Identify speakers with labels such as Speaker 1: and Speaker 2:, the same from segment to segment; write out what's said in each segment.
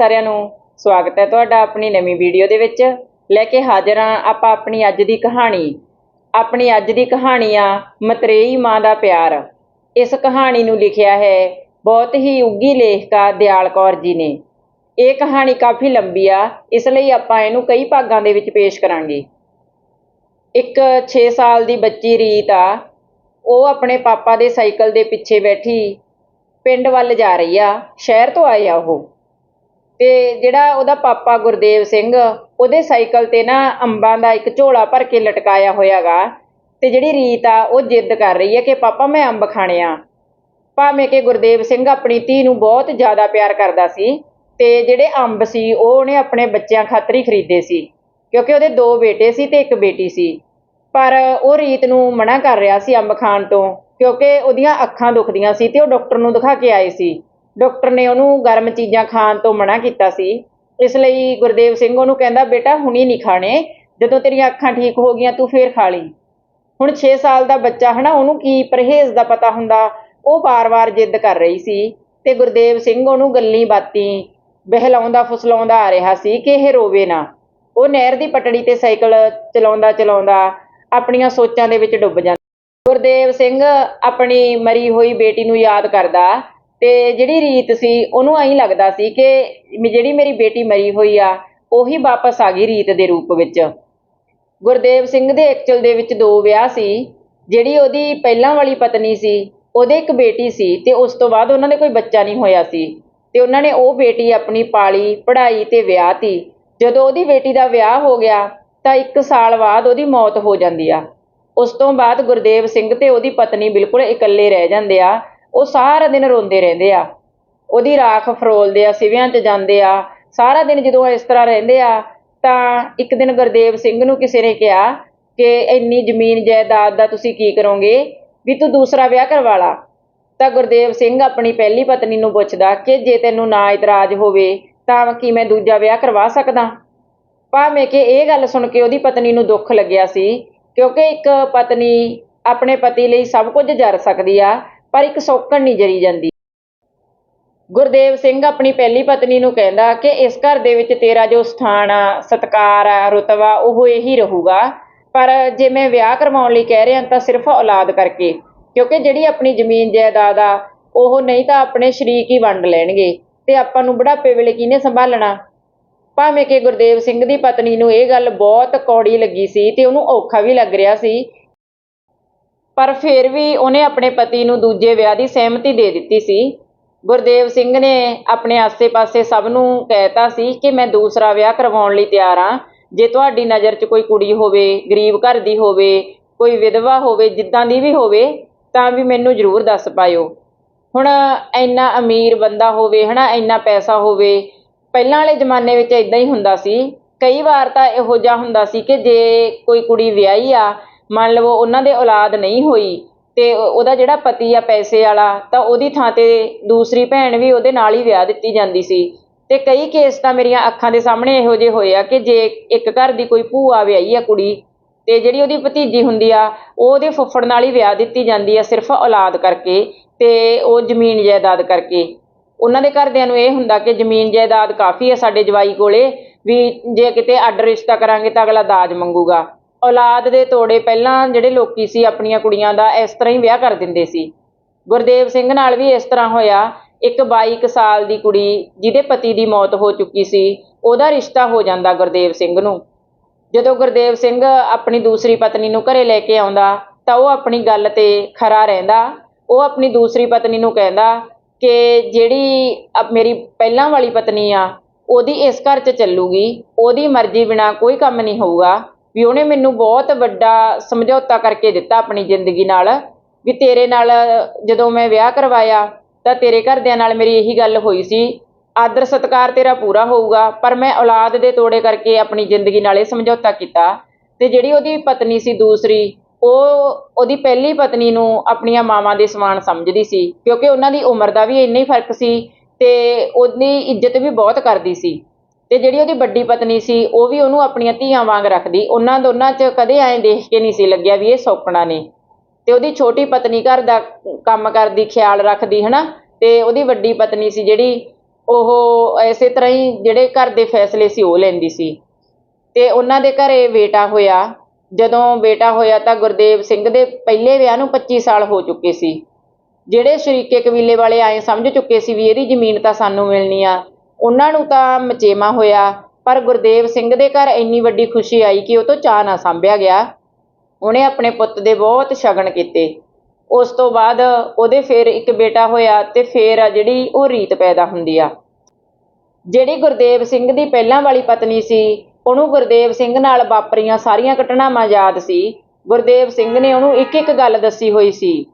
Speaker 1: ਸਾਰਿਆਂ ਨੂੰ ਸਵਾਗਤ ਹੈ ਤੁਹਾਡਾ ਆਪਣੀ ਨਵੀਂ ਵੀਡੀਓ ਦੇ ਵਿੱਚ। ਲੈ ਕੇ ਹਾਜ਼ਰ ਹਾਂ ਆਪਾਂ ਆਪਣੀ ਅੱਜ ਦੀ ਕਹਾਣੀ। ਆਪਣੀ ਅੱਜ ਦੀ ਕਹਾਣੀ ਆ, ਮਤਰੇਈ ਮਾਂ ਦਾ ਪਿਆਰ। ਇਸ ਕਹਾਣੀ ਨੂੰ ਲਿਖਿਆ ਹੈ ਬਹੁਤ ਹੀ ਉੱਗੀ ਲੇਖਕਾ ਦਿਆਲ ਕੌਰ ਜੀ ਨੇ। ਇਹ ਕਹਾਣੀ ਕਾਫੀ ਲੰਬੀ ਆ, ਇਸ ਲਈ ਆਪਾਂ ਇਹਨੂੰ ਕਈ ਭਾਗਾਂ ਦੇ ਵਿੱਚ ਪੇਸ਼ ਕਰਾਂਗੇ। ਇੱਕ 6 ਸਾਲ ਦੀ ਬੱਚੀ ਰੀਤ ਆ, ਉਹ ਆਪਣੇ ਪਾਪਾ ਦੇ ਸਾਈਕਲ ਦੇ ਪਿੱਛੇ ਬੈਠੀ ਪਿੰਡ ਵੱਲ ਜਾ ਰਹੀ ਆ, ਸ਼ਹਿਰ ਤੋਂ ਆਏ ਆ ਉਹ। ਤੇ ਜਿਹੜਾ ਉਹਦਾ ਪਾਪਾ ਗੁਰਦੇਵ ਸਿੰਘ, ਉਹਦੇ ਸਾਈਕਲ ਤੇ ਨਾ ਅੰਬਾਂ ਦਾ ਇੱਕ ਝੋਲਾ ਭਰ ਕੇ ਲਟਕਾਇਆ ਹੋਇਆਗਾ ਤੇ ਜਿਹੜੀ ਰੀਤ ਆ, ਉਹ ਜਿੱਦ ਕਰ ਰਹੀ ਹੈ ਕਿ ਪਾਪਾ ਮੈਂ ਅੰਬ ਖਾਣੇ ਆ। ਭਾਵੇਂ ਕਿ ਗੁਰਦੇਵ ਸਿੰਘ ਆਪਣੀ ਧੀ ਨੂੰ ਬਹੁਤ ਜ਼ਿਆਦਾ ਪਿਆਰ ਕਰਦਾ ਸੀ ਤੇ ਜਿਹੜੇ ਅੰਬ ਸੀ, ਉਹ ਉਹਨੇ ਆਪਣੇ ਬੱਚਿਆਂ ਖਾਤਰ ਹੀ ਖਰੀਦੇ ਸੀ, ਕਿਉਂਕਿ ਉਹਦੇ ਦੋ ਬੇਟੇ ਸੀ ਤੇ ਇੱਕ ਬੇਟੀ ਸੀ। ਪਰ ਉਹ ਰੀਤ ਨੂੰ ਮਨਾ ਕਰ ਰਿਹਾ ਸੀ ਅੰਬ ਖਾਣ ਤੋਂ, ਕਿਉਂਕਿ ਉਹਦੀਆਂ ਅੱਖਾਂ ਦੁਖਦੀਆਂ ਸੀ ਤੇ ਉਹ ਡਾਕਟਰ ਨੂੰ ਦਿਖਾ ਕੇ ਆਏ ਸੀ। ਡਾਕਟਰ ਨੇ ਉਹਨੂੰ ਗਰਮ ਚੀਜ਼ਾਂ ਖਾਣ ਤੋਂ ਮਨਾ ਕੀਤਾ ਸੀ। ਇਸ ਲਈ ਗੁਰਦੇਵ ਸਿੰਘ ਉਹਨੂੰ ਕਹਿੰਦਾ, ਬੇਟਾ, ਹੁਣੀ ਨਹੀਂ ਖਾਣੇ। ਜਦੋਂ ਤੇਰੀਆਂ ਅੱਖਾਂ ਠੀਕ ਹੋ ਗਈਆਂ, ਤੂੰ ਫੇਰ ਖਾ ਲਈ। ਹੁਣ 6 ਸਾਲ ਦਾ ਬੱਚਾ ਹਨਾ ਉਹਨੂੰ ਕੀ ਪਰਹੇਜ਼ ਦਾ ਪਤਾ ਹੁੰਦਾ? ਉਹ ਵਾਰ-ਵਾਰ ਜਿੱਦ ਕਰ ਰਹੀ ਸੀ ਤੇ ਗੁਰਦੇਵ ਸਿੰਘ ਉਹਨੂੰ ਗੱਲੀ ਬਾਤੀ, ਬਹਿਲਾਉਂਦਾ ਫੁਸਲਾਉਂਦਾ ਆ ਰਿਹਾ ਸੀ ਕਿ ਇਹ ਰੋਵੇ ਨਾ। ਉਹ ਨਹਿਰ ਦੀ ਪਟੜੀ ਤੇ ਸਾਈਕਲ ਚਲਾਉਂਦਾ ਚਲਾਉਂਦਾ ਆਪਣੀਆਂ ਸੋਚਾਂ ਦੇ ਵਿੱਚ ਡੁੱਬ ਜਾਂਦਾ। ਗੁਰਦੇਵ ਸਿੰਘ ਆਪਣੀ ਮਰੀ ਹੋਈ ਬੇਟੀ ਨੂੰ ਯਾਦ ਕਰਦਾ ਤੇ ਜਿਹੜੀ ਰੀਤ ਸੀ, ਉਹਨੂੰ ਐਂ ਲੱਗਦਾ ਸੀ ਕਿ ਜਿਹੜੀ ਮੇਰੀ ਬੇਟੀ ਮਰੀ ਹੋਈ ਆ, ਉਹੀ ਵਾਪਸ ਆ ਗਈ ਰੀਤ ਦੇ ਰੂਪ ਵਿੱਚ। ਗੁਰਦੇਵ ਸਿੰਘ ਦੇ ਐਕਚੁਅਲ ਦੇ ਵਿੱਚ ਦੋ ਵਿਆਹ ਸੀ, ਜਿਹੜੀ ਉਹਦੀ ਪਹਿਲਾਂ ਵਾਲੀ ਪਤਨੀ ਸੀ, ਉਹਦੇ ਇੱਕ ਬੇਟੀ ਸੀ ਤੇ ਉਸ ਤੋਂ ਬਾਅਦ ਉਹਨਾਂ ਦੇ ਕੋਈ ਬੱਚਾ ਨਹੀਂ ਹੋਇਆ ਸੀ। ਤੇ ਉਹਨਾਂ ਨੇ ਉਹ ਬੇਟੀ ਆਪਣੀ ਪਾਲੀ, ਪੜ੍ਹਾਈ ਤੇ ਵਿਆਹ ਤੀ। ਜਦੋਂ ਉਹਦੀ ਬੇਟੀ ਦਾ ਵਿਆਹ ਹੋ ਗਿਆ, ਤਾਂ ਇੱਕ ਸਾਲ ਬਾਅਦ ਉਹਦੀ ਮੌਤ ਹੋ ਜਾਂਦੀ ਆ। ਉਸ ਤੋਂ ਬਾਅਦ ਗੁਰਦੇਵ ਸਿੰਘ ਤੇ ਉਹਦੀ ਪਤਨੀ ਬਿਲਕੁਲ ਇਕੱਲੇ ਰਹਿ ਜਾਂਦੇ ਆ ਉਹ ਸਾਰਾ ਦਿਨ ਰੋਂਦੇ ਰਹਿੰਦੇ ਆ। ਉਹਦੀ ਰਾਖ ਫਰੋਲਦੇ ਆ, ਸਿਵਿਆਂ 'ਚ ਜਾਂਦੇ ਆ। ਸਾਰਾ ਦਿਨ ਜਦੋਂ ਇਸ ਤਰ੍ਹਾਂ ਰਹਿੰਦੇ ਆ, ਤਾਂ ਇੱਕ ਦਿਨ ਗੁਰਦੇਵ ਸਿੰਘ ਨੂੰ ਕਿਸੇ ਨੇ ਕਿਹਾ ਕਿ ਇੰਨੀ ਜ਼ਮੀਨ ਜਾਇਦਾਦ ਦਾ ਤੁਸੀਂ ਕੀ ਕਰੋਗੇ? ਵੀ ਤੂੰ ਦੂਸਰਾ ਵਿਆਹ ਕਰਵਾ ਲਾ। ਤਾਂ ਗੁਰਦੇਵ ਸਿੰਘ ਆਪਣੀ ਪਹਿਲੀ ਪਤਨੀ ਨੂੰ ਪੁੱਛਦਾ ਕਿ ਜੇ ਤੈਨੂੰ ਨਾ ਇਤਰਾਜ਼ ਹੋਵੇ, ਤਾਂ ਕੀ ਮੈਂ ਦੂਜਾ ਵਿਆਹ ਕਰਵਾ ਸਕਦਾ? ਭਾਵੇਂ ਕਿ ਇਹ ਗੱਲ ਸੁਣ ਕੇ ਉਹਦੀ ਪਤਨੀ ਨੂੰ ਦੁੱਖ ਲੱਗਿਆ ਸੀ, ਕਿਉਂਕਿ ਇੱਕ ਪਤਨੀ ਆਪਣੇ ਪਤੀ ਲਈ ਸਭ ਕੁਝ ਜਰ ਸਕਦੀ ਆ ਪਰ ਇੱਕ ਸੌਕਣ ਨਹੀਂ ਜਰੀ ਜਾਂਦੀ। ਗੁਰਦੇਵ ਸਿੰਘ ਆਪਣੀ ਪਹਿਲੀ ਪਤਨੀ ਨੂੰ ਕਹਿੰਦਾ ਕਿ ਇਸ ਘਰ ਦੇ ਵਿੱਚ ਤੇਰਾ ਜੋ ਸਥਾਨ ਆ, ਸਤਕਾਰ ਆ, ਰੁਤਬਾ, ਉਹ ਇਹੀ ਰਹੂਗਾ। ਪਰ ਜੇ ਮੈਂ ਵਿਆਹ ਕਰਵਾਉਣ ਲਈ ਕਹਿ ਰਿਹਾ ਤਾਂ ਸਿਰਫ ਔਲਾਦ ਕਰਕੇ, ਕਿਉਂਕਿ ਜਿਹੜੀ ਆਪਣੀ ਜ਼ਮੀਨ ਜਾਇਦਾਦ ਆ, ਉਹ ਨਹੀਂ ਤਾਂ ਆਪਣੇ ਸ਼ਰੀਕ ਹੀ ਵੰਡ ਲੈਣਗੇ ਤੇ ਆਪਾਂ ਨੂੰ ਬੁਢਾਪੇ ਵੇਲੇ ਕਿਹਨੇ ਸੰਭਾਲਣਾ? ਭਾਵੇਂ ਕਿ ਗੁਰਦੇਵ ਸਿੰਘ ਦੀ ਪਤਨੀ ਨੂੰ ਇਹ ਗੱਲ ਬਹੁਤ ਕੌੜੀ ਲੱਗੀ ਸੀ ਤੇ ਉਹਨੂੰ ਔਖਾ ਵੀ ਲੱਗ ਰਿਹਾ ਸੀ ਪਰ ਫਿਰ ਵੀ ਉਹਨੇ ਆਪਣੇ ਪਤੀ ਨੂੰ ਦੂਜੇ ਵਿਆਹ ਦੀ ਸਹਿਮਤੀ ਦੇ ਦਿੱਤੀ ਸੀ। ਗੁਰਦੇਵ ਸਿੰਘ ਨੇ ਆਪਣੇ ਆਸੇ-ਪਾਸੇ ਸਭ ਨੂੰ ਕਹਿਤਾ ਸੀ ਕਿ ਮੈਂ ਦੂਸਰਾ ਵਿਆਹ ਕਰਵਾਉਣ ਲਈ ਤਿਆਰ ਹਾਂ। ਜੇ ਤੁਹਾਡੀ ਨਜ਼ਰ 'ਚ ਕੋਈ ਕੁੜੀ ਹੋਵੇ, ਗਰੀਬ ਘਰ ਦੀ ਹੋਵੇ, ਕੋਈ ਵਿਧਵਾ ਹੋਵੇ, ਜਿੱਦਾਂ ਦੀ ਵੀ ਹੋਵੇ, ਤਾਂ ਵੀ ਮੈਨੂੰ ਜ਼ਰੂਰ ਦੱਸ ਪਾਇਓ। ਹੁਣ ਇੰਨਾ ਅਮੀਰ ਬੰਦਾ ਹੋਵੇ, ਹਨਾ, ਇੰਨਾ ਪੈਸਾ ਹੋਵੇ, ਪਹਿਲਾਂ ਵਾਲੇ ਜ਼ਮਾਨੇ ਵਿੱਚ ਇਦਾਂ ਹੀ ਹੁੰਦਾ ਸੀ। ਕਈ ਵਾਰ ਤਾਂ ਇਹੋ ਜਿਹਾ ਹੁੰਦਾ ਸੀ ਕਿ ਜੇ ਕੋਈ ਕੁੜੀ ਵਿਆਹੀ ਆ ਮੰਨ ਲਵੋ ਉਹਨਾਂ ਦੇ ਔਲਾਦ ਨਹੀਂ ਹੋਈ ਤੇ ਉਹਦਾ ਜਿਹੜਾ ਪਤੀ ਆ ਪੈਸੇ ਵਾਲਾ, ਤਾਂ ਉਹਦੀ ਥਾਂ ਤੇ ਦੂਸਰੀ ਭੈਣ ਵੀ ਉਹਦੇ ਨਾਲ ਹੀ ਵਿਆਹ ਦਿੱਤੀ ਜਾਂਦੀ ਸੀ। ਤੇ ਕਈ ਕੇਸ ਤਾਂ ਮੇਰੀਆਂ ਅੱਖਾਂ ਦੇ ਸਾਹਮਣੇ ਇਹੋ ਜਿਹੇ ਹੋਏ ਆ ਕਿ ਜੇ ਇੱਕ ਘਰ ਦੀ ਕੋਈ ਭੂਆ ਵਿਆਹੀ ਆ ਕੁੜੀ, ਤੇ ਜਿਹੜੀ ਉਹਦੀ ਭਤੀਜੀ ਹੁੰਦੀ ਆ, ਉਹ ਉਹਦੇ ਫੁੱਫੜ ਨਾਲ ਹੀ ਵਿਆਹ ਦਿੱਤੀ ਜਾਂਦੀ ਆ ਸਿਰਫ ਔਲਾਦ ਕਰਕੇ ਤੇ ਉਹ ਜ਼ਮੀਨ ਜਾਇਦਾਦ ਕਰਕੇ। ਉਹਨਾਂ ਦੇ ਘਰਦਿਆਂ ਨੂੰ ਇਹ ਹੁੰਦਾ ਕਿ ਜ਼ਮੀਨ ਜਾਇਦਾਦ ਕਾਫੀ ਆ ਸਾਡੇ ਜਵਾਈ ਕੋਲੇ, ਵੀ ਜੇ ਕਿਤੇ ਅੱਡ ਰਿਸ਼ਤਾ ਕਰਾਂਗੇ ਤਾਂ ਅਗਲਾ ਦਾਜ ਮੰਗੂਗਾ। ਔਲਾਦ ਦੇ ਤੋੜੇ ਪਹਿਲਾਂ ਜਿਹੜੇ ਲੋਕੀ ਸੀ ਆਪਣੀਆਂ ਕੁੜੀਆਂ ਦਾ ਇਸ ਤਰ੍ਹਾਂ ਹੀ ਵਿਆਹ ਕਰ ਦਿੰਦੇ ਸੀ। ਗੁਰਦੇਵ ਸਿੰਘ ਨਾਲ ਵੀ ਇਸ ਤਰ੍ਹਾਂ ਹੋਇਆ। ਇੱਕ 22 ਕੁ ਸਾਲ ਦੀ ਕੁੜੀ ਜਿਹਦੇ ਪਤੀ ਦੀ ਮੌਤ ਹੋ ਚੁੱਕੀ ਸੀ, ਉਹਦਾ ਰਿਸ਼ਤਾ ਹੋ ਜਾਂਦਾ ਗੁਰਦੇਵ ਸਿੰਘ ਨੂੰ। ਜਦੋਂ ਗੁਰਦੇਵ ਸਿੰਘ ਆਪਣੀ ਦੂਸਰੀ ਪਤਨੀ ਨੂੰ ਘਰੇ ਲੈ ਕੇ ਆਉਂਦਾ, ਤਾਂ ਉਹ ਆਪਣੀ ਗੱਲ ਤੇ ਖਰਾ ਰਹਿੰਦਾ। ਉਹ ਆਪਣੀ ਦੂਸਰੀ ਪਤਨੀ ਨੂੰ ਕਹਿੰਦਾ ਕਿ ਜਿਹੜੀ ਮੇਰੀ ਪਹਿਲਾਂ ਵਾਲੀ ਪਤਨੀ ਆ, ਉਹਦੀ ਇਸ ਘਰ 'ਚ ਚੱਲੂਗੀ, ਉਹਦੀ ਮਰਜ਼ੀ ਬਿਨਾ ਕੋਈ ਕੰਮ ਨਹੀਂ ਹੋਊਗਾ। ਵੀ ਉਹਨੇ ਮੈਨੂੰ ਬਹੁਤ ਵੱਡਾ ਸਮਝੌਤਾ ਕਰਕੇ ਦਿੱਤਾ ਆਪਣੀ ਜ਼ਿੰਦਗੀ ਨਾਲ, ਵੀ ਤੇਰੇ ਨਾਲ ਜਦੋਂ ਮੈਂ ਵਿਆਹ ਕਰਵਾਇਆ, ਤਾਂ ਤੇਰੇ ਘਰਦਿਆਂ ਨਾਲ ਮੇਰੀ ਇਹੀ ਗੱਲ ਹੋਈ ਸੀ, ਆਦਰ ਸਤਕਾਰ ਤੇਰਾ ਪੂਰਾ ਹੋਊਗਾ, ਪਰ ਮੈਂ ਔਲਾਦ ਦੇ ਤੋੜੇ ਕਰਕੇ ਆਪਣੀ ਜ਼ਿੰਦਗੀ ਨਾਲ ਇਹ ਸਮਝੌਤਾ ਕੀਤਾ। ਤੇ ਜਿਹੜੀ ਉਹਦੀ ਪਤਨੀ ਸੀ ਦੂਸਰੀ, ਉਹ ਉਹਦੀ ਪਹਿਲੀ ਪਤਨੀ ਨੂੰ ਆਪਣੀਆਂ ਮਾਵਾਂ ਦੇ ਸਮਾਨ ਸਮਝਦੀ ਸੀ, ਕਿਉਂਕਿ ਉਹਨਾਂ ਦੀ ਉਮਰ ਦਾ ਵੀ ਇੰਨਾ ਹੀ ਫ਼ਰਕ ਸੀ ਤੇ ਉਹਦੀ ਇੱਜ਼ਤ ਵੀ ਬਹੁਤ ਕਰਦੀ ਸੀ। ਤੇ ਜਿਹੜੀ ਉਹਦੀ ਵੱਡੀ ਪਤਨੀ ਸੀ, ਉਹ ਵੀ ਉਹਨੂੰ ਆਪਣੀਆਂ ਧੀਆਂ ਵਾਂਗ ਰੱਖਦੀ। ਉਹਨਾਂ ਦੋਨਾਂ 'ਚ ਕਦੇ ਐਂ ਦੇਖ ਕੇ ਨਹੀਂ ਸੀ ਲੱਗਿਆ ਵੀ ਇਹ ਸੌਕਣਾ ਨੇ। ਤੇ ਉਹਦੀ ਛੋਟੀ ਪਤਨੀ ਘਰ ਦਾ ਕੰਮ ਕਰਦੀ, ਖਿਆਲ ਰੱਖਦੀ, ਹਨਾ? ਤੇ ਉਹਦੀ ਵੱਡੀ ਪਤਨੀ ਸੀ ਜਿਹੜੀ, ਉਹ ਇਸੇ ਤਰ੍ਹਾਂ ਹੀ ਜਿਹੜੇ ਘਰ ਦੇ ਫੈਸਲੇ ਸੀ, ਉਹ ਲੈਂਦੀ ਸੀ। ਤੇ ਉਹਨਾਂ ਦੇ ਘਰੇ ਬੇਟਾ ਹੋਇਆ। ਜਦੋਂ ਬੇਟਾ ਹੋਇਆ ਤਾਂ ਗੁਰਦੇਵ ਸਿੰਘ ਦੇ ਪਹਿਲੇ ਵਿਆਹ ਨੂੰ 25 ਸਾਲ ਹੋ ਚੁੱਕੇ ਸੀ। ਜਿਹੜੇ ਸ਼ਰੀਕੇ ਕਬੀਲੇ ਵਾਲੇ ਆਏ ਸਮਝ ਚੁੱਕੇ ਸੀ ਵੀ ਇਹਦੀ ਜ਼ਮੀਨ ਤਾਂ ਸਾਨੂੰ ਮਿਲਣੀ ਆ। ਉਹਨਾਂ ਨੂੰ ਤਾਂ ਮਚੇਮਾ ਹੋਇਆ, ਪਰ ਗੁਰਦੇਵ ਸਿੰਘ ਦੇ ਘਰ ਇੰਨੀ ਵੱਡੀ ਖੁਸ਼ੀ ਆਈ ਕਿ ਉਹ ਤੋਂ ਚਾਹ ਨਾ ਸੰਭਿਆ ਗਿਆ। ਉਹਨੇ ਆਪਣੇ ਪੁੱਤ ਦੇ ਬਹੁਤ ਸ਼ਗਨ ਕੀਤੇ। ਉਸ ਤੋਂ ਬਾਅਦ ਉਹਦੇ ਫਿਰ ਇੱਕ ਬੇਟਾ ਹੋਇਆ ਤੇ ਫੇਰ ਆ ਜਿਹੜੀ ਉਹ ਰੀਤ ਪੈਦਾ ਹੁੰਦੀ ਆ। ਜਿਹੜੀ ਗੁਰਦੇਵ ਸਿੰਘ ਦੀ ਪਹਿਲਾਂ ਵਾਲੀ ਪਤਨੀ ਸੀ, ਉਹਨੂੰ ਗੁਰਦੇਵ ਸਿੰਘ ਨਾਲ ਵਾਪਰੀਆਂ ਸਾਰੀਆਂ ਘਟਨਾਵਾਂ ਯਾਦ ਸੀ। ਗੁਰਦੇਵ ਸਿੰਘ ਨੇ ਉਹਨੂੰ ਇੱਕ ਇੱਕ ਗੱਲ ਦੱਸੀ ਹੋਈ ਸੀ।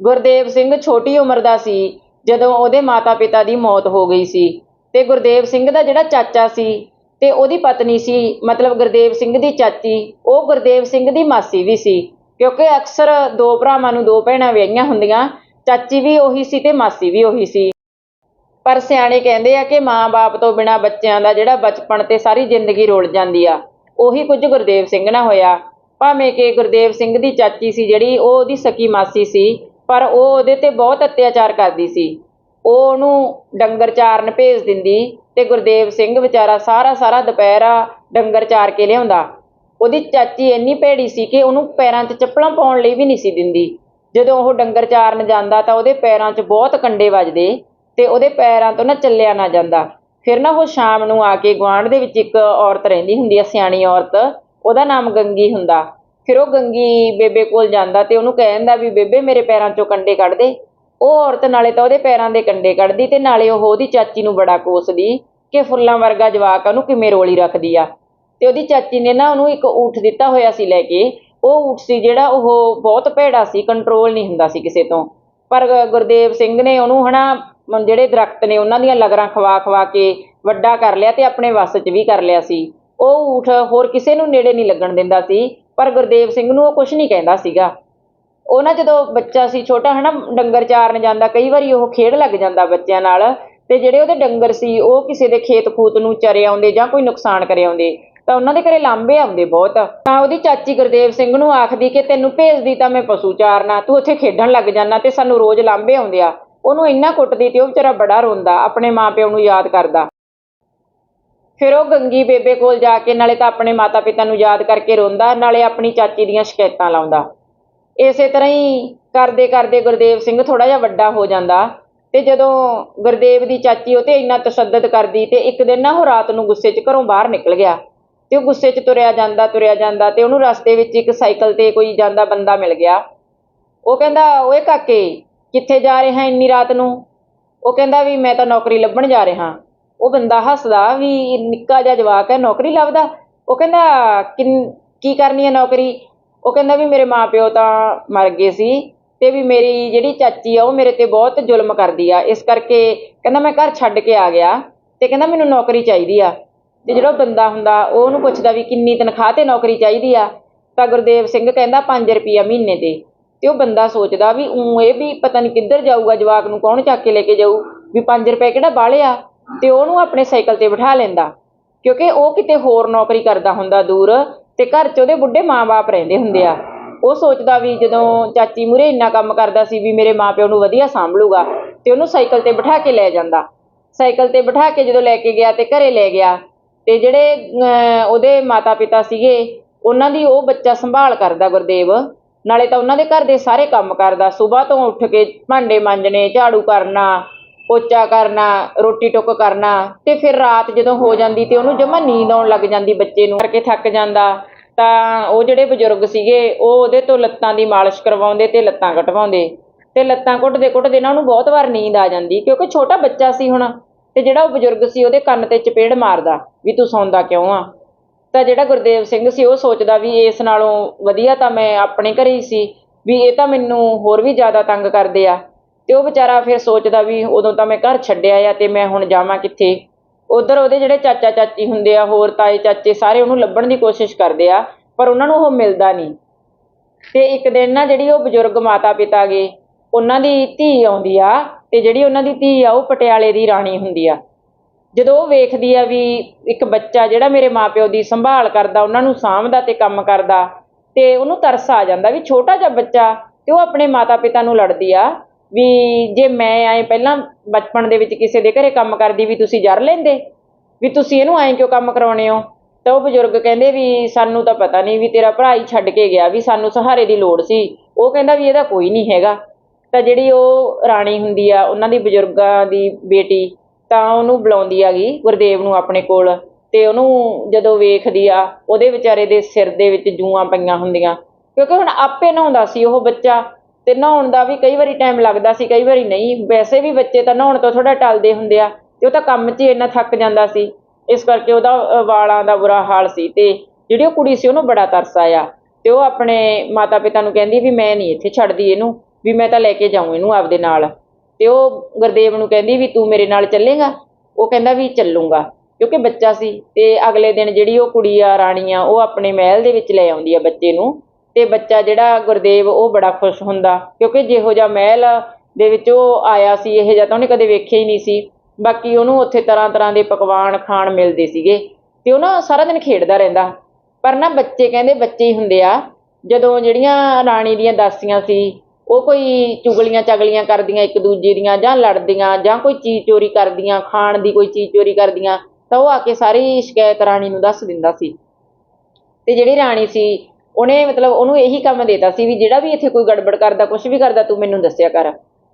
Speaker 1: ਗੁਰਦੇਵ ਸਿੰਘ ਛੋਟੀ ਉਮਰ ਦਾ ਸੀ, ਜਦੋਂ ਉਹਦੇ ਮਾਤਾ-ਪਿਤਾ ਦੀ ਮੌਤ ਹੋ ਗਈ ਸੀ। ਤੇ ਗੁਰਦੇਵ ਸਿੰਘ ਦਾ ਜਿਹੜਾ ਚਾਚਾ ਸੀ ਤੇ ਉਹਦੀ ਪਤਨੀ ਸੀ, ਮਤਲਬ ਗੁਰਦੇਵ ਸਿੰਘ ਦੀ ਚਾਚੀ, ਉਹ ਗੁਰਦੇਵ ਸਿੰਘ ਦੀ ਮਾਸੀ ਵੀ ਸੀ, ਕਿਉਂਕਿ ਅਕਸਰ ਦੋ ਭਰਾਵਾਂ ਨੂੰ ਦੋ ਭੈਣਾਂ ਵਿਆਹੀਆਂ ਹੁੰਦੀਆਂ, ਚਾਚੀ ਵੀ ਉਹੀ ਸੀ ਤੇ ਮਾਸੀ ਵੀ ਉਹੀ ਸੀ। ਪਰ ਸਿਆਣੇ ਕਹਿੰਦੇ ਆ ਕਿ ਮਾਂ-ਬਾਪ ਤੋਂ ਬਿਨਾ ਬੱਚਿਆਂ ਦਾ ਜਿਹੜਾ ਬਚਪਨ ਤੇ ਸਾਰੀ ਜ਼ਿੰਦਗੀ ਰੁਲ ਜਾਂਦੀ ਆ, ਉਹੀ ਕੁਝ ਗੁਰਦੇਵ ਸਿੰਘ ਨਾਲ ਹੋਇਆ। ਭਾਵੇਂ ਕਿ ਗੁਰਦੇਵ ਸਿੰਘ ਦੀ ਚਾਚੀ ਸੀ ਜਿਹੜੀ, ਉਹ ਉਹਦੀ ਸਕੀ ਮਾਸੀ ਸੀ, ਪਰ ਉਹ ਉਹਦੇ ਤੇ ਬਹੁਤ ਅਤਿਆਚਾਰ ਕਰਦੀ ਸੀ। ਉਹ ਉਹਨੂੰ ਡੰਗਰ ਚਾਰਨ ਭੇਜ ਦਿੰਦੀ ਤੇ ਗੁਰਦੇਵ ਸਿੰਘ ਵਿਚਾਰਾ ਸਾਰਾ ਸਾਰਾ ਦੁਪਹਿਰਾ ਡੰਗਰ ਚਾਰ ਕੇ ਲਿਆਉਂਦਾ। ਉਹਦੀ ਚਾਚੀ ਇੰਨੀ ਭੈੜੀ ਸੀ ਕਿ ਉਹਨੂੰ ਪੈਰਾਂ 'ਚ ਚੱਪਲਾਂ ਪਾਉਣ ਲਈ ਵੀ ਨਹੀਂ ਸੀ ਦਿੰਦੀ। ਜਦੋਂ ਉਹ ਡੰਗਰ ਚਾਰਨ ਜਾਂਦਾ ਤਾਂ ਉਹਦੇ ਪੈਰਾਂ 'ਚ ਬਹੁਤ ਕੰਡੇ ਵੱਜਦੇ ਤੇ ਉਹਦੇ ਪੈਰਾਂ ਤੋਂ ਨਾ ਚੱਲਿਆ ਨਾ ਜਾਂਦਾ। ਫਿਰ ਨਾ ਉਹ ਸ਼ਾਮ ਨੂੰ ਆ ਕੇ ਗੁਆਂਢ ਦੇ ਵਿੱਚ ਇੱਕ ਔਰਤ ਰਹਿੰਦੀ ਹੁੰਦੀ ਆ, ਸਿਆਣੀ ਔਰਤ, ਉਹਦਾ ਨਾਮ ਗੰਗੀ ਹੁੰਦਾ। ਫਿਰ ਉਹ ਗੰਗੀ ਬੇਬੇ ਕੋਲ ਜਾਂਦਾ ਤੇ ਉਹਨੂੰ ਕਹਿੰਦਾ ਵੀ ਬੇਬੇ ਮੇਰੇ ਪੈਰਾਂ 'ਚੋਂ ਕੰਡੇ ਕੱਢ ਦੇ। ਉਹ ਔਰਤ ਨਾਲੇ ਤਾਂ ਉਹਦੇ ਪੈਰਾਂ ਦੇ ਕੰਡੇ ਕੱਢਦੀ ਤੇ ਨਾਲੇ ਉਹ ਉਹਦੀ ਚਾਚੀ ਨੂੰ ਬੜਾ ਕੋਸਦੀ ਕਿ ਫੁੱਲਾਂ ਵਰਗਾ ਜਵਾਕ ਉਹਨੂੰ ਕਿਵੇਂ ਰੋਲੀ ਰੱਖਦੀ ਆ। ਤੇ ਉਹਦੀ ਚਾਚੀ ਨੇ ਨਾ ਉਹਨੂੰ ਇੱਕ ਊਠ ਦਿੱਤਾ ਹੋਇਆ ਸੀ ਲੈ ਕੇ। ਉਹ ਊਠ ਸੀ ਜਿਹੜਾ ਉਹ ਬਹੁਤ ਭੈੜਾ ਸੀ ਕੰਟਰੋਲ ਨਹੀਂ ਹੁੰਦਾ ਸੀ ਕਿਸੇ ਤੋਂ। ਪਰ ਗੁਰਦੇਵ ਸਿੰਘ ਨੇ ਉਹਨੂੰ ਹਨਾ ਜਿਹੜੇ ਦਰਖਤ ਨੇ ਉਹਨਾਂ ਦੀਆਂ ਲਗਰਾਂ ਖਵਾ ਖਵਾ ਕੇ ਵੱਡਾ ਕਰ ਲਿਆ ਤੇ ਆਪਣੇ ਵੱਸ 'ਚ ਵੀ ਕਰ ਲਿਆ ਸੀ। ਉਹ ਊਠ ਹੋਰ ਕਿਸੇ ਨੂੰ ਨੇੜੇ ਨਹੀਂ ਲੱਗਣ ਦਿੰਦਾ ਸੀ, ਪਰ ਗੁਰਦੇਵ ਸਿੰਘ ਨੂੰ ਉਹ ਕੁਝ ਨਹੀਂ ਕਹਿੰਦਾ ਸੀਗਾ। ਉਹ ਨਾ ਜਦੋਂ ਬੱਚਾ ਸੀ ਛੋਟਾ ਹਨਾ, ਡੰਗਰ ਚਾਰਨ ਜਾਂਦਾ, ਕਈ ਵਾਰੀ ਉਹ ਖੇਡ ਲੱਗ ਜਾਂਦਾ ਬੱਚਿਆਂ ਨਾਲ ਤੇ ਜਿਹੜੇ ਉਹਦੇ ਡੰਗਰ ਸੀ, ਉਹ ਕਿਸੇ ਦੇ ਖੇਤ ਖੂਤ ਨੂੰ ਚਰੇ ਆਉਂਦੇ ਜਾਂ ਕੋਈ ਨੁਕਸਾਨ ਕਰੇ ਆਉਂਦੇ, ਤਾਂ ਉਹਨਾਂ ਦੇ ਘਰੇ ਲਾਂਬੇ ਆਉਂਦੇ ਬਹੁਤ। ਤਾਂ ਉਹਦੀ ਚਾਚੀ ਗੁਰਦੇਵ ਸਿੰਘ ਨੂੰ ਆਖਦੀ ਕਿ ਤੈਨੂੰ ਭੇਜਦੀ ਤਾਂ ਮੈਂ ਪਸ਼ੂ ਚਾਰਨਾ, ਤੂੰ ਉੱਥੇ ਖੇਡਣ ਲੱਗ ਜਾਂਦਾ ਤੇ ਸਾਨੂੰ ਰੋਜ਼ ਲਾਂਬੇ ਆਉਂਦੇ ਆ। ਉਹਨੂੰ ਇੰਨਾ ਕੁੱਟਦੀ ਤੇ ਉਹ ਵਿਚਾਰਾ ਬੜਾ ਰੋਂਦਾ, ਆਪਣੇ ਮਾਪਿਆਂ ਨੂੰ ਯਾਦ ਕਰਦਾ। ਫਿਰ ਉਹ ਗੰਗੀ ਬੇਬੇ ਕੋਲ ਜਾ ਕੇ ਨਾਲੇ ਤਾਂ ਆਪਣੇ ਮਾਤਾ ਪਿਤਾ ਨੂੰ ਯਾਦ ਕਰਕੇ ਰੋਂਦਾ, ਨਾਲੇ ਆਪਣੀ ਚਾਚੀ ਦੀਆਂ ਸ਼ਿਕਾਇਤਾਂ ਲਾਉਂਦਾ। ਇਸੇ ਤਰ੍ਹਾਂ ਹੀ ਕਰਦੇ ਕਰਦੇ ਗੁਰਦੇਵ ਸਿੰਘ ਥੋੜ੍ਹਾ ਜਿਹਾ ਵੱਡਾ ਹੋ ਜਾਂਦਾ ਤੇ ਜਦੋਂ ਗੁਰਦੇਵ ਦੀ ਚਾਚੀ ਉਹ ਤੇ ਇੰਨਾ ਤਸ਼ੱਦਦ ਕਰਦੀ ਅਤੇ ਇੱਕ ਦਿਨ ਨਾ ਉਹ ਰਾਤ ਨੂੰ ਗੁੱਸੇ 'ਚ ਘਰੋਂ ਬਾਹਰ ਨਿਕਲ ਗਿਆ ਤੇ ਉਹ ਗੁੱਸੇ 'ਚ ਤੁਰਿਆ ਜਾਂਦਾ ਤੁਰਿਆ ਜਾਂਦਾ ਤੇ ਉਹਨੂੰ ਰਸਤੇ ਵਿੱਚ ਇੱਕ ਸਾਈਕਲ ਤੇ ਕੋਈ ਜਾਂਦਾ ਬੰਦਾ ਮਿਲ ਗਿਆ। ਉਹ ਕਹਿੰਦਾ, ਓਏ ਕਾਕੇ, ਕਿੱਥੇ ਜਾ ਰਿਹਾ ਇੰਨੀ ਰਾਤ ਨੂੰ? ਉਹ ਕਹਿੰਦਾ, ਵੀ ਮੈਂ ਤਾਂ ਨੌਕਰੀ ਲੱਭਣ ਜਾ ਰਿਹਾ। ਉਹ ਬੰਦਾ ਹੱਸਦਾ ਵੀ ਨਿੱਕਾ ਜਿਹਾ ਜਵਾਕ ਹੈ, ਨੌਕਰੀ ਲੱਭਦਾ। ਉਹ ਕਹਿੰਦਾ, ਕਿੰਨ, ਕੀ ਕਰਨੀ ਹੈ ਨੌਕਰੀ? ਉਹ ਕਹਿੰਦਾ ਵੀ ਮੇਰੇ ਮਾਪਿਓ ਤਾਂ ਮਰ ਗਏ ਸੀ ਤੇ ਵੀ ਮੇਰੀ ਜਿਹੜੀ ਚਾਚੀ ਆ ਉਹ ਮੇਰੇ ਤੇ ਬਹੁਤ ਜ਼ੁਲਮ ਕਰਦੀ ਆ। ਇਸ ਕਰਕੇ ਕਹਿੰਦਾ ਮੈਂ ਘਰ ਛੱਡ ਕੇ ਆ ਗਿਆ ਤੇ ਕਹਿੰਦਾ ਮੈਨੂੰ ਨੌਕਰੀ ਚਾਹੀਦੀ ਆ। ਤੇ ਜਿਹੜਾ ਬੰਦਾ ਹੁੰਦਾ, ਉਹ ਉਹਨੂੰ ਪੁੱਛਦਾ ਵੀ ਕਿੰਨੀ ਤਨਖਾਹ ਤੇ ਨੌਕਰੀ ਚਾਹੀਦੀ ਆ। ਤਾਂ ਗੁਰਦੇਵ ਸਿੰਘ ਕਹਿੰਦਾ 5 ਰੁਪਈਆ ਮਹੀਨੇ ਤੇ। ਤੇ ਉਹ ਬੰਦਾ ਸੋਚਦਾ ਵੀ ਉਂ ਇਹ ਵੀ ਪਤਾ ਨਹੀਂ ਕਿੱਧਰ ਜਾਊਗਾ, ਜਵਾਕ ਨੂੰ ਕੌਣ ਚੱਕ ਕੇ ਲੈ ਕੇ ਜਾਊ, ਵੀ 5 ਰੁਪਏ ਕਿਹੜਾ ਬਾਹਲੇ ਆ। ਤੇ ਉਹਨੂੰ ਆਪਣੇ ਸਾਈਕਲ ਤੇ ਬਿਠਾ ਲੈਂਦਾ। ਕਿਉਂਕਿ ਉਹ ਕਿਤੇ ਹੋਰ ਨੌਕਰੀ ਕਰਦਾ ਹੁੰਦਾ ਦੂਰ ਤੇ ਘਰ 'ਚ ਉਹਦੇ ਬੁੱਢੇ ਮਾਂ-ਬਾਪ ਰਹਿੰਦੇ ਹੁੰਦੇ ਆ। ਉਹ ਸੋਚਦਾ ਵੀ ਜਦੋਂ ਚਾਚੀ ਮੂਰੇ ਇੰਨਾ ਕੰਮ ਕਰਦਾ ਸੀ ਵੀ ਮੇਰੇ ਮਾਪਿਓ ਨੂੰ ਵਧੀਆ ਸਾਂਭ ਤੇ ਉਹਨੂੰ ਸਾਈਕਲ ਤੇ ਬਿਠਾ ਕੇ ਲੈ ਜਾਂਦਾ। ਸਾਈਕਲ ਤੇ ਬਿਠਾ ਕੇ ਜਦੋਂ ਲੈ ਕੇ ਗਿਆ ਤੇ ਘਰੇ ਲੈ ਗਿਆ ਤੇ ਜਿਹੜੇ ਅਹ, ਉਹਦੇ ਮਾਤਾ-ਪਿਤਾ ਸੀਗੇ ਉਹਨਾਂ ਦੀ ਉਹ ਬੱਚਾ ਸੰਭਾਲ ਕਰਦਾ ਗੁਰਦੇਵ। ਨਾਲੇ ਤਾਂ ਉਹਨਾਂ ਦੇ ਘਰ ਦੇ ਸਾਰੇ ਕੰਮ ਕਰਦਾ। ਸਵੇਰ ਤੋਂ ਉੱਠ ਕੇ ਭਾਂਡੇ ਮਾਂਜਣੇ ਝਾੜੂ ਕਰਨਾ ਪੋਚਾ ਕਰਨਾ ਰੋਟੀ ਟੁੱਕ ਕਰਨਾ ਤੇ ਫਿਰ ਰਾਤ ਜਦੋਂ ਹੋ ਜਾਂਦੀ ਤੇ ਉਹਨੂੰ ਜਮਾ ਨੀਂਦ ਆਉਣ ਲੱਗ ਜਾਂਦੀ ਬੱਚੇ ਨੂੰ। ਕਰਕੇ ਥੱਕ ਜਾਂਦਾ। ਤਾਂ ਉਹ ਜਿਹੜੇ ਬਜ਼ੁਰਗ ਸੀਗੇ, ਉਹ ਉਹਦੇ ਤੋਂ ਲੱਤਾਂ ਦੀ ਮਾਲਿਸ਼ ਕਰਵਾਉਂਦੇ ਤੇ ਲੱਤਾਂ ਕਟਵਾਉਂਦੇ। ਤੇ ਲੱਤਾਂ ਘੁੱਟਦੇ ਘੁੱਟਦੇ ਨਾ ਉਹਨੂੰ ਬਹੁਤ ਵਾਰ ਨੀਂਦ ਆ ਜਾਂਦੀ, ਕਿਉਂਕਿ ਛੋਟਾ ਬੱਚਾ ਸੀ ਹੁਣ, ਤੇ ਜਿਹੜਾ ਉਹ ਬਜ਼ੁਰਗ ਸੀ ਉਹਦੇ ਕੰਨ ਤੇ ਚਪੇੜ ਮਾਰਦਾ ਵੀ ਤੂੰ ਸੌਂਦਾ ਕਿਉਂ ਆ? ਤਾਂ ਜਿਹੜਾ ਗੁਰਦੇਵ ਸਿੰਘ ਸੀ ਉਹ ਸੋਚਦਾ ਵੀ ਇਸ ਨਾਲੋਂ ਵਧੀਆ ਤਾਂ ਮੈਂ ਆਪਣੇ ਘਰੇ ਹੀ ਸੀ, ਵੀ ਇਹ ਤਾਂ ਮੈਨੂੰ ਹੋਰ ਵੀ ਜ਼ਿਆਦਾ ਤੰਗ ਕਰਦੇ ਆ। ਤੇ ਉਹ ਵਿਚਾਰਾ ਫਿਰ ਸੋਚਦਾ ਵੀ ਉਦੋਂ ਤਾਂ ਮੈਂ ਘਰ ਛੱਡਿਆ ਆ ਤੇ ਮੈਂ ਹੁਣ ਜਾਵਾਂ ਕਿੱਥੇ? ਉਧਰ ਉਹਦੇ ਜਿਹੜੇ ਚਾਚਾ ਚਾਚੀ ਹੁੰਦੇ ਆ, ਹੋਰ ਤਾਏ ਚਾਚੇ ਸਾਰੇ ਉਹਨੂੰ ਲੱਭਣ ਦੀ ਕੋਸ਼ਿਸ਼ ਕਰਦੇ ਆ, ਪਰ ਉਹਨਾਂ ਨੂੰ ਉਹ ਮਿਲਦਾ ਨਹੀਂ। ਤੇ ਇੱਕ ਦਿਨ ਨਾ ਜਿਹੜੀ ਉਹ ਬਜ਼ੁਰਗ ਮਾਤਾ ਪਿਤਾ ਗਏ ਉਹਨਾਂ ਦੀ ਧੀ ਆਉਂਦੀ ਆ ਤੇ ਜਿਹੜੀ ਉਹਨਾਂ ਦੀ ਧੀ ਆ, ਉਹ ਪਟਿਆਲੇ ਦੀ ਰਾਣੀ ਹੁੰਦੀ ਆ। ਜਦੋਂ ਉਹ ਵੇਖਦੀ ਆ ਵੀ ਇੱਕ ਬੱਚਾ ਜਿਹੜਾ ਮੇਰੇ ਮਾਪਿਓ ਦੀ ਸੰਭਾਲ ਕਰਦਾ, ਉਹਨਾਂ ਨੂੰ ਸਾਂਭਦਾ ਤੇ ਕੰਮ ਕਰਦਾ, ਤੇ ਉਹਨੂੰ ਤਰਸ ਆ ਜਾਂਦਾ ਵੀ ਛੋਟਾ ਜਿਹਾ ਬੱਚਾ ਤੇ ਉਹ ਆਪਣੇ ਮਾਤਾ ਪਿਤਾ ਨੂੰ ਲੜਦੀ ਆ ਵੀ ਜੇ ਮੈਂ ਆਏ ਪਹਿਲਾਂ ਬਚਪਨ ਦੇ ਵਿੱਚ ਕਿਸੇ ਦੇ ਘਰੇ ਕੰਮ ਕਰਦੀ ਵੀ ਤੁਸੀਂ ਜਰ ਲੈਂਦੇ, ਵੀ ਤੁਸੀਂ ਇਹਨੂੰ ਐਂ ਕਿਉਂ ਕੰਮ ਕਰਾਉਣੇ ਹੋ? ਤਾਂ ਉਹ ਬਜ਼ੁਰਗ ਕਹਿੰਦੇ ਵੀ ਸਾਨੂੰ ਤਾਂ ਪਤਾ ਨਹੀਂ ਵੀ ਤੇਰਾ ਭਰਾ ਹੀ ਛੱਡ ਕੇ ਗਿਆ ਵੀ ਸਾਨੂੰ ਸਹਾਰੇ ਦੀ ਲੋੜ ਸੀ। ਉਹ ਕਹਿੰਦਾ ਵੀ ਇਹਦਾ ਕੋਈ ਨਹੀਂ ਹੈਗਾ। ਤਾਂ ਜਿਹੜੀ ਉਹ ਰਾਣੀ ਹੁੰਦੀ ਆ, ਉਹਨਾਂ ਦੀ ਬਜ਼ੁਰਗਾਂ ਦੀ ਬੇਟੀ ਤਾਂ ਉਹਨੂੰ ਬੁਲਾਉਂਦੀ ਆਗੀ ਗੁਰਦੇਵ ਨੂੰ ਆਪਣੇ ਕੋਲ ਤੇ ਉਹਨੂੰ ਜਦੋਂ ਵੇਖਦੀ ਆ, ਉਹਦੇ ਵਿਚਾਰੇ ਦੇ ਸਿਰ ਦੇ ਵਿੱਚ ਜੂਆਂ ਪਈਆਂ ਹੁੰਦੀਆਂ। ਕਿਉਂਕਿ ਹੁਣ ਆਪੇ ਨਹਾਉਂਦਾ ਸੀ ਉਹ ਬੱਚਾ। ਤੇ ਨਹਾਉਣ ਦਾ ਵੀ ਕਈ ਵਾਰੀ ਟਾਈਮ ਲੱਗਦਾ ਸੀ, ਕਈ ਵਾਰੀ ਨਹੀਂ। ਵੈਸੇ ਵੀ ਬੱਚੇ ਤਾਂ ਨਹਾਉਣ ਤੋਂ ਥੋੜਾ ਟਲਦੇ ਹੁੰਦੇ ਆ, ਤੇ ਉਹ ਤਾਂ ਕੰਮ 'ਚ ਹੀ ਇੰਨਾ ਥੱਕ ਜਾਂਦਾ ਸੀ। ਇਸ ਕਰਕੇ ਉਹਦਾ ਵਾਲਾਂ ਦਾ ਬੁਰਾ ਹਾਲ ਸੀ। ਤੇ ਜਿਹੜੀ ਉਹ ਕੁੜੀ ਸੀ, ਉਹਨੂੰ ਬੜਾ ਤਰਸ ਆਇਆ। ਤੇ ਉਹ ਆਪਣੇ ਮਾਤਾ ਪਿਤਾ ਨੂੰ ਕਹਿੰਦੀ ਵੀ ਮੈਂ ਨਹੀਂ ਇੱਥੇ ਛੱਡਦੀ ਇਹਨੂੰ, ਵੀ ਮੈਂ ਤਾਂ ਲੈ ਕੇ ਜਾਊਂ ਇਹਨੂੰ ਆਪਦੇ ਨਾਲ। ਤੇ ਉਹ ਗੁਰਦੇਵ ਨੂੰ ਕਹਿੰਦੀ ਵੀ ਤੂੰ ਮੇਰੇ ਨਾਲ ਚੱਲੇਗਾ? ਉਹ ਕਹਿੰਦਾ ਵੀ ਚੱਲੂਗਾ, ਕਿਉਂਕਿ ਬੱਚਾ ਸੀ। ਤੇ ਅਗਲੇ ਦਿਨ ਜਿਹੜੀ ਉਹ ਕੁੜੀ ਆ, ਰਾਣੀ ਆ, ਉਹ ਆਪਣੇ ਮਹਿਲ ਦੇ ਵਿੱਚ ਲੈ ਆਉਂਦੀ ਆ ਬੱਚੇ ਨੂੰ। ਤੇ ਬੱਚਾ ਜਿਹੜਾ ਗੁਰਦੇਵ, ਉਹ ਬੜਾ ਖੁਸ਼ ਹੁੰਦਾ, ਕਿਉਂਕਿ ਜਿਹੋ ਜਿਹਾ ਮਹਿਲ ਦੇ ਵਿੱਚ ਉਹ ਆਇਆ ਸੀ, ਇਹ ਜਿਹਾ ਤਾਂ ਉਹਨੇ ਕਦੇ ਵੇਖਿਆ ਹੀ ਨਹੀਂ ਸੀ। ਬਾਕੀ ਉਹਨੂੰ ਉੱਥੇ ਤਰ੍ਹਾਂ ਤਰ੍ਹਾਂ ਦੇ ਪਕਵਾਨ ਖਾਣ ਮਿਲਦੇ ਸੀਗੇ ਤੇ ਉਹ ਨਾ ਸਾਰਾ ਦਿਨ ਖੇਡਦਾ ਰਹਿੰਦਾ। ਪਰ ਨਾ ਬੱਚੇ ਕਹਿੰਦੇ ਬੱਚੇ ਹੀ ਹੁੰਦੇ ਆ, ਜਦੋਂ ਜਿਹੜੀਆਂ ਰਾਣੀ ਦੀਆਂ ਦਾਸੀਆਂ ਸੀ, ਉਹ ਕੋਈ ਚੁਗਲੀਆਂ ਚਗਲੀਆਂ ਕਰਦੀਆਂ ਇੱਕ ਦੂਜੇ ਦੀਆਂ ਜਾਂ ਲੜਦੀਆਂ ਜਾਂ ਕੋਈ ਚੀਜ਼ ਚੋਰੀ ਕਰਦੀਆਂ, ਖਾਣ ਦੀ ਕੋਈ ਚੀਜ਼ ਚੋਰੀ ਕਰਦੀਆਂ, ਤਾਂ ਉਹ ਆ ਕੇ ਸਾਰੀ ਸ਼ਿਕਾਇਤ ਰਾਣੀ ਨੂੰ ਦੱਸ ਦਿੰਦਾ ਸੀ। ਤੇ ਜਿਹੜੀ ਰਾਣੀ ਸੀ ਉਹਨੇ ਮਤਲਬ ਉਹਨੂੰ ਇਹੀ ਕੰਮ ਦੇਤਾ ਸੀ ਵੀ ਜਿਹੜਾ ਵੀ ਇੱਥੇ ਕੋਈ ਗੜਬੜ ਕਰਦਾ ਕੁਝ ਵੀ ਕਰਦਾ, ਤੂੰ ਮੈਨੂੰ ਦੱਸਿਆ ਕਰ।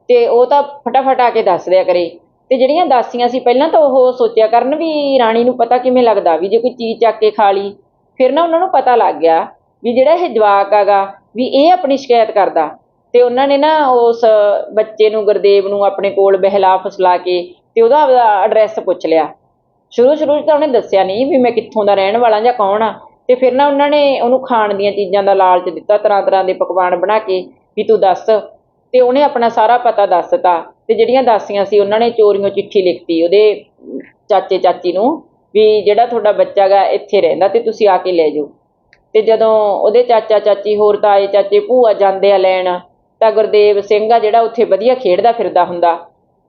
Speaker 1: ਤੇ ਉਹ ਤਾਂ ਫਟਾਫਟ ਆ ਕੇ ਦੱਸ ਦਿਆ ਕਰੇ। ਤੇ ਜਿਹੜੀਆਂ ਦਾਸੀਆਂ ਸੀ, ਪਹਿਲਾਂ ਤਾਂ ਉਹ ਸੋਚਿਆ ਕਰਨ ਵੀ ਰਾਣੀ ਨੂੰ ਪਤਾ ਕਿਵੇਂ ਲੱਗਦਾ ਵੀ ਜੇ ਕੋਈ ਚੀਜ਼ ਚੱਕ ਕੇ ਖਾ ਲਈ, ਫਿਰ ਨਾ ਉਹਨਾਂ ਨੂੰ ਪਤਾ ਲੱਗ ਗਿਆ ਵੀ ਜਿਹੜਾ ਇਹ ਜਵਾਕ ਹੈਗਾ ਵੀ ਇਹ ਆਪਣੀ ਸ਼ਿਕਾਇਤ ਕਰਦਾ। ਤੇ ਉਹਨਾਂ ਨੇ ਨਾ ਉਸ ਬੱਚੇ ਨੂੰ, ਗੁਰਦੇਵ ਨੂੰ ਆਪਣੇ ਕੋਲ ਬਹਿਲਾ ਫਸਲਾ ਕੇ ਤੇ ਉਹਦਾ ਐਡਰੈਸ ਪੁੱਛ ਲਿਆ। ਸ਼ੁਰੂ ਸ਼ੁਰੂ 'ਚ ਤਾਂ ਉਹਨੇ ਦੱਸਿਆ ਨਹੀਂ ਵੀ ਮੈਂ ਕਿੱਥੋਂ ਦਾ ਰਹਿਣ ਵਾਲਾ ਜਾਂ ਕੌਣ ਆ। ਤੇ ਫਿਰ ਨਾ ਉਹਨਾਂ ਨੇ ਉਹਨੂੰ ਖਾਣ ਦੀਆਂ ਚੀਜ਼ਾਂ ਦਾ ਲਾਲਚ ਦਿੱਤਾ, ਤਰ੍ਹਾਂ ਤਰ੍ਹਾਂ ਦੇ ਪਕਵਾਨ ਬਣਾ ਕੇ ਵੀ ਤੂੰ ਦੱਸ। ਤੇ ਉਹਨੇ ਆਪਣਾ ਸਾਰਾ ਪਤਾ ਦੱਸਤਾ ਤੇ ਜਿਹੜੀਆਂ ਦਾਸੀਆਂ ਸੀ ਉਹਨਾਂ ਨੇ ਚੋਰੀਆਂ ਚਿੱਠੀ ਲਿਖਤੀ ਉਹਦੇ ਚਾਚੇ ਚਾਚੀ ਨੂੰ ਵੀ ਜਿਹੜਾ ਤੁਹਾਡਾ ਬੱਚਾ ਗਾ ਇੱਥੇ ਰਹਿੰਦਾ ਤੇ ਤੁਸੀਂ ਆ ਕੇ ਲੈ ਜਾਓ। ਤੇ ਜਦੋਂ ਉਹਦੇ ਚਾਚਾ ਚਾਚੀ ਹੋਰ ਤਾਏ ਚਾਚੇ ਭੂਆ ਜਾਂਦੇ ਆ ਲੈਣ ਤਾਂ ਗੁਰਦੇਵ ਸਿੰਘ ਆ ਜਿਹੜਾ ਉੱਥੇ ਵਧੀਆ ਖੇਡਦਾ ਫਿਰਦਾ ਹੁੰਦਾ,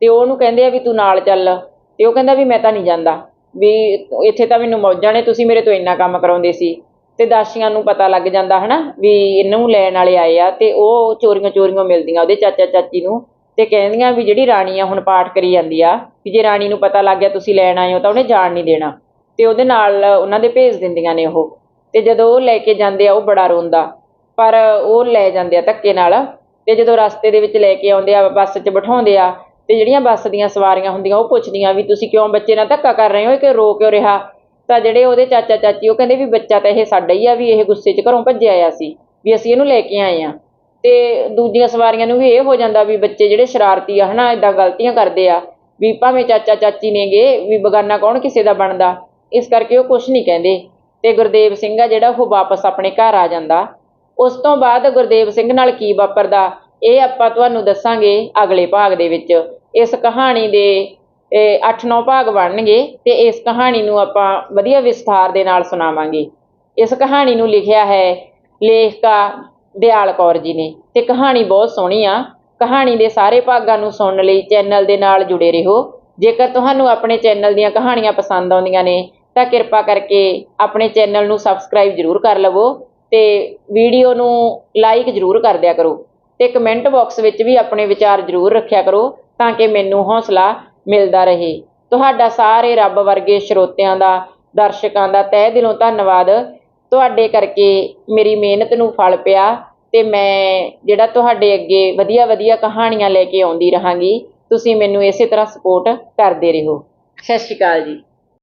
Speaker 1: ਤੇ ਉਹਨੂੰ ਕਹਿੰਦੇ ਆ ਵੀ ਤੂੰ ਨਾਲ ਚੱਲ। ਤੇ ਉਹ ਕਹਿੰਦਾ ਵੀ ਮੈਂ ਤਾਂ ਨਹੀਂ ਜਾਂਦਾ। ਵੀ ਇੱਥੇ ਤਾਂ ਮੈਨੂੰ ਮੌਜਾਂ ਨੇ ਤੁਸੀਂ ਮੇਰੇ ਤੋਂ ਇੰਨਾ ਕੰਮ ਕਰਾਉਂਦੇ ਸੀ। ਤੇ ਦਾਸੀਆਂ ਨੂੰ ਪਤਾ ਲੱਗ ਜਾਂਦਾ ਹਨਾ, ਵੀ ਇਹਨੂੰ ਲੈਣ ਵਾਲੇ ਆਏ ਆ ਤੇ ਉਹ ਚੋਰੀਆਂ ਚੋਰੀਆਂ ਮਿਲਦੀਆਂ ਉਹਦੇ ਚਾਚਾ ਚਾਚੀ ਨੂੰ। ਤੇ ਕਹਿੰਦੀਆਂ ਵੀ ਜਿਹੜੀ ਰਾਣੀ ਆ ਹੁਣ ਪਾਠ ਕਰੀ ਜਾਂਦੀ ਆ, ਵੀ ਜੇ ਰਾਣੀ ਨੂੰ ਪਤਾ ਲੱਗ ਗਿਆ ਤੁਸੀਂ ਲੈਣ ਆਏ ਹੋ ਤਾਂ ਉਹਨੇ ਜਾਣ ਨਹੀਂ ਦੇਣਾ। ਤੇ ਉਹਦੇ ਨਾਲ ਉਹਨਾਂ ਦੇ ਭੇਜ ਦਿੰਦੀਆਂ ਨੇ ਉਹ। ਤੇ ਜਦੋਂ ਉਹ ਲੈ ਕੇ ਜਾਂਦੇ ਆ, ਉਹ ਬੜਾ ਰੋਂਦਾ। ਪਰ ਉਹ ਲੈ ਜਾਂਦੇ ਆ ਧੱਕੇ ਨਾਲ। ਤੇ ਜਦੋਂ ਰਸਤੇ ਦੇ ਵਿੱਚ ਲੈ ਕੇ ਆਉਂਦੇ ਆ, ਬੱਸ 'ਚ ਬਿਠਾਉਂਦੇ ਆ ਤੇ ਜਿਹੜੀਆਂ ਬੱਸ ਦੀਆਂ ਸਵਾਰੀਆਂ ਹੁੰਦੀਆਂ ਉਹ ਪੁੱਛਦੀਆਂ ਵੀ ਤੁਸੀਂ ਕਿਉਂ ਬੱਚੇ ਨਾਲ ਧੱਕਾ ਕਰ ਰਹੇ ਹੋ ਕਿ ਰੋ ਕਿਉਂ ਰਿਹਾ? ਤਾਂ ਜਿਹੜੇ ਉਹਦੇ ਚਾਚਾ ਚਾਚੀ, ਉਹ ਕਹਿੰਦੇ ਵੀ ਬੱਚਾ ਤਾਂ ਇਹ ਸਾਡਾ ਹੀ ਆ ਵੀ ਇਹ ਗੁੱਸੇ 'ਚ ਘਰੋਂ ਭੱਜਿਆ ਆਇਆ ਸੀ, ਵੀ ਅਸੀਂ ਇਹਨੂੰ ਲੈ ਕੇ ਆਏ ਆ। ਤੇ ਦੂਜੀਆਂ ਸਵਾਰੀਆਂ ਨੂੰ ਵੀ ਇਹ ਹੋ ਜਾਂਦਾ ਵੀ ਬੱਚੇ ਜਿਹੜੇ ਸ਼ਰਾਰਤੀ ਆ ਹਨਾ ਇਦਾਂ ਗਲਤੀਆਂ ਕਰਦੇ ਆ, ਵੀ ਭਾਵੇਂ ਚਾਚਾ ਚਾਚੀ ਨੇਗੇ, ਵੀ ਬਗਾਨਾ ਕੌਣ ਕਿਸੇ ਦਾ ਬਣਦਾ, ਇਸ ਕਰਕੇ ਉਹ ਕੁਝ ਨਹੀਂ ਕਹਿੰਦੇ। ਤੇ ਗੁਰਦੇਵ ਸਿੰਘ ਆ ਜਿਹੜਾ ਉਹ ਵਾਪਸ ਆਪਣੇ ਘਰ ਆ ਜਾਂਦਾ। ਉਸ ਤੋਂ ਬਾਅਦ ਗੁਰਦੇਵ ਸਿੰਘ ਨਾਲ ਕੀ ਵਾਪਰਦਾ? ਇਹ ਆਪਾਂ ਤੁਹਾਨੂੰ ਦੱਸਾਂਗੇ ਅਗਲੇ ਭਾਗ ਦੇ ਵਿੱਚ। ਇਸ ਕਹਾਣੀ ਦੇ 8-9 ਭਾਗ ਬਣਨਗੇ ਤੇ ਇਸ ਕਹਾਣੀ ਨੂੰ ਆਪਾਂ ਵਧੀਆ ਵਿਸਥਾਰ ਦੇ ਨਾਲ ਸੁਣਾਵਾਂਗੇ। ਇਸ ਕਹਾਣੀ ਨੂੰ ਲਿਖਿਆ ਹੈ ਲੇਖਕਾ ਦਿਆਲ ਕੌਰ ਜੀ ਨੇ ਤੇ ਕਹਾਣੀ ਬਹੁਤ ਸੋਹਣੀ ਆ। ਕਹਾਣੀ ਦੇ ਸਾਰੇ ਭਾਗਾਂ ਨੂੰ ਸੁਣਨ ਲਈ ਚੈਨਲ ਦੇ ਨਾਲ ਜੁੜੇ ਰਹੋ। ਜੇਕਰ ਤੁਹਾਨੂੰ ਆਪਣੇ ਚੈਨਲ ਦੀਆਂ ਕਹਾਣੀਆਂ ਪਸੰਦ ਆਉਂਦੀਆਂ ਨੇ, ਤਾਂ ਕਿਰਪਾ ਕਰਕੇ ਆਪਣੇ ਚੈਨਲ ਨੂੰ ਸਬਸਕ੍ਰਾਈਬ ਜ਼ਰੂਰ ਕਰ ਲਵੋ ਤੇ ਵੀਡੀਓ ਨੂੰ ਲਾਈਕ ਜ਼ਰੂਰ ਕਰ ਦਿਆ ਕਰੋ। ਤੇ ਕਮੈਂਟ ਬਾਕਸ ਵਿੱਚ ਵੀ ਆਪਣੇ ਵਿਚਾਰ ਜ਼ਰੂਰ ਰੱਖਿਆ ਕਰੋ ਤਾਂ ਕਿ ਮੈਨੂੰ ਹੌਸਲਾ ਮਿਲਦਾ ਰਹੇ। ਤੁਹਾਡਾ ਸਾਰੇ ਰੱਬ ਵਰਗੇ ਸਰੋਤਿਆਂ ਦਾ, ਦਰਸ਼ਕਾਂ ਦਾ ਤਹਿ ਦਿਲੋਂ ਧੰਨਵਾਦ। ਤੁਹਾਡੇ ਕਰਕੇ ਮੇਰੀ ਮਿਹਨਤ ਨੂੰ ਫਲ ਪਿਆ ਤੇ ਮੈਂ ਜਿਹੜਾ ਤੁਹਾਡੇ ਅੱਗੇ ਵਧੀਆ ਵਧੀਆ ਕਹਾਣੀਆਂ ਲੈ ਕੇ ਆਉਂਦੀ ਰਹਾਂਗੀ, ਤੁਸੀਂ ਮੈਨੂੰ ਇਸੇ ਤਰ੍ਹਾਂ ਸਪੋਰਟ ਕਰਦੇ ਰਹੋ। ਸਤਿ ਸ਼੍ਰੀ ਅਕਾਲ ਜੀ।